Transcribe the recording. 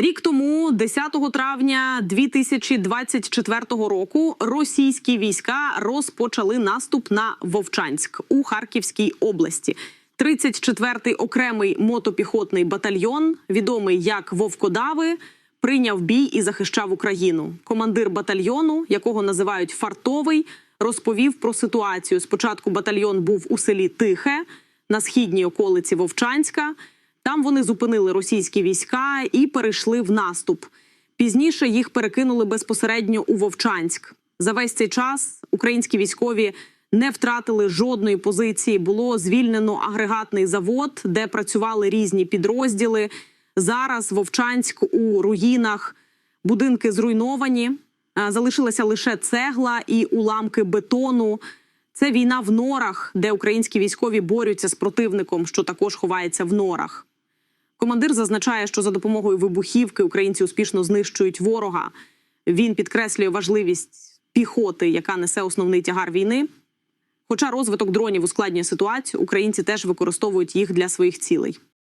Рік тому, 10 травня 2024 року, російські війська розпочали наступ на Вовчанськ у Харківській області. 34-й окремий мотопіхотний батальйон, відомий як Вовкодави, прийняв бій і захищав Україну. Командир батальйону, якого називають Фартовий, розповів про ситуацію. Спочатку батальйон був у селі Тихе на східній околиці Вовчанська. Там вони зупинили російські війська і перейшли в наступ. Пізніше їх перекинули безпосередньо у Вовчанськ. За весь цей час українські військові не втратили жодної позиції. Було звільнено агрегатний завод, де працювали різні підрозділи. Зараз Вовчанськ у руїнах, будинки зруйновані. Залишилася лише цегла і уламки бетону. Це війна в норах, де українські військові борються з противником, що також ховається в норах. Командир зазначає, що за допомогою вибухівки українці успішно знищують ворога. Він підкреслює важливість піхоти, яка несе основний тягар війни. Хоча розвиток дронів ускладнює ситуацію, українці теж використовують їх для своїх цілей.